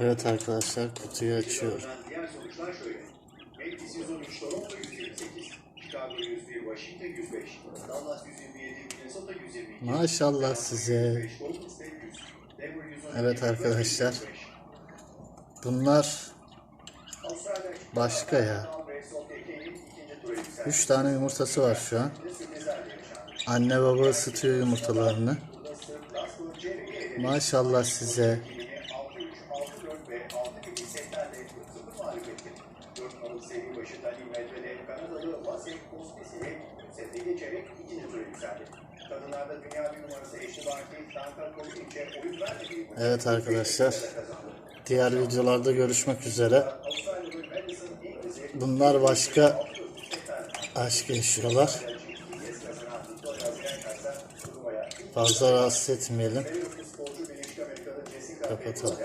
Evet arkadaşlar kutuyu açıyorum. Maşallah size. Evet arkadaşlar. Bunlar başka ya. Üç tane yumurtası var şu an. Anne baba ısıtıyor yumurtalarını. Maşallah size. Evet arkadaşlar. Diğer videolarda görüşmek üzere. Bunlar başka aşk yaşıyorlar. Fazla rahatsız etmeyelim. 还不错